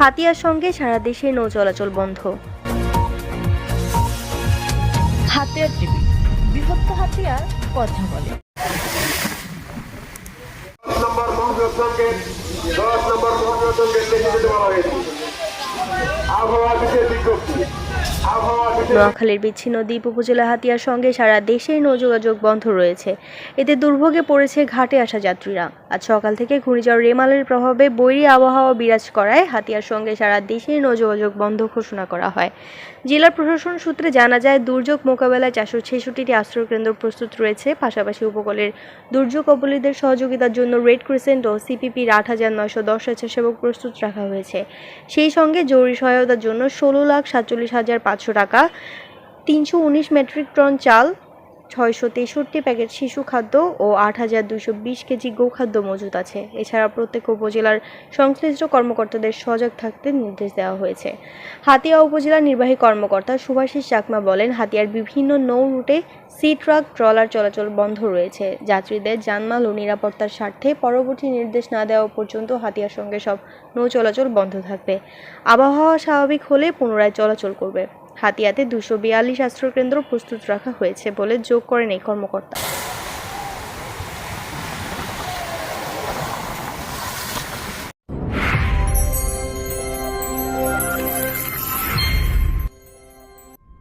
হাতিয়ার সঙ্গে সারা দেশে নৌ চলাচল বন্ধ। হাতিয়ার টিভি বৃহত্ত হাতিয়ার কথা বলে। নম্বর সঙ্গে দশ নম্বর সঙ্গে বলা হয়েছে আবহাওয়া বিশেষ বিজ্ঞপ্তি আবহাওয়া বিশেষ নোয়াখালীর বিচ্ছিন্ন দ্বীপ উপজেলা হাতিয়ার সঙ্গে সারা দেশেই নৌ যোগাযোগ বন্ধ রয়েছে। এতে দুর্ভোগে পড়েছে ঘাটে আসা যাত্রীরা। আজ সকাল থেকে ঘূর্ণিঝড় রেমালের প্রভাবে বৈরী আবহাওয়া বিরাজ করায় হাতিয়ার সঙ্গে সারা দেশেই নৌ যোগাযোগ বন্ধ ঘোষণা করা হয়। জেলা প্রশাসন সূত্রে জানা যায়, দুর্যোগ মোকাবেলায় চারশো ছেষট্টিটি আশ্রয়কেন্দ্র প্রস্তুত রয়েছে। পাশাপাশি উপকূলের দুর্যোগ কবলীদের সহযোগিতার জন্য রেড ক্রিসেন্ট ও সিপিপির আট হাজার নয়শো দশ স্বেচ্ছাসেবক প্রস্তুত রাখা হয়েছে। সেই সঙ্গে জরুরি সহায়তার জন্য ষোলো লাখ সাতচল্লিশ হাজার পাঁচশো টাকা। তিনশো উনিশ মেট্রিক টন চাল ছয়শো তেষট্টি প্যাকেট শিশু খাদ্য ও আট হাজার দুশো বিশ কেজি গোখাদ্য মজুত আছে। এছাড়া প্রত্যেক উপজেলার সংশ্লিষ্ট কর্মকর্তাদের সজাগ থাকতে নির্দেশ দেওয়া হয়েছে। হাতিয়া উপজেলার নির্বাহী কর্মকর্তা সুভাষিস চাকমা বলেন, হাতিয়ার বিভিন্ন নৌ রুটে সি ট্রাক, ট্রলার চলাচল বন্ধ রয়েছে। যাত্রীদের জানমাল ও নিরাপত্তার স্বার্থে পরবর্তী নির্দেশ না দেওয়া পর্যন্ত হাতিয়ার সঙ্গে সব নৌ চলাচল বন্ধ থাকবে। আবহাওয়া স্বাভাবিক হলে পুনরায় চলাচল করবে। হাতিয়াতে দুশো বিয়াল্লিশ আশ্রয়কেন্দ্র প্রস্তুত রাখা হয়েছে বলে যোগ করেন এই কর্মকর্তা।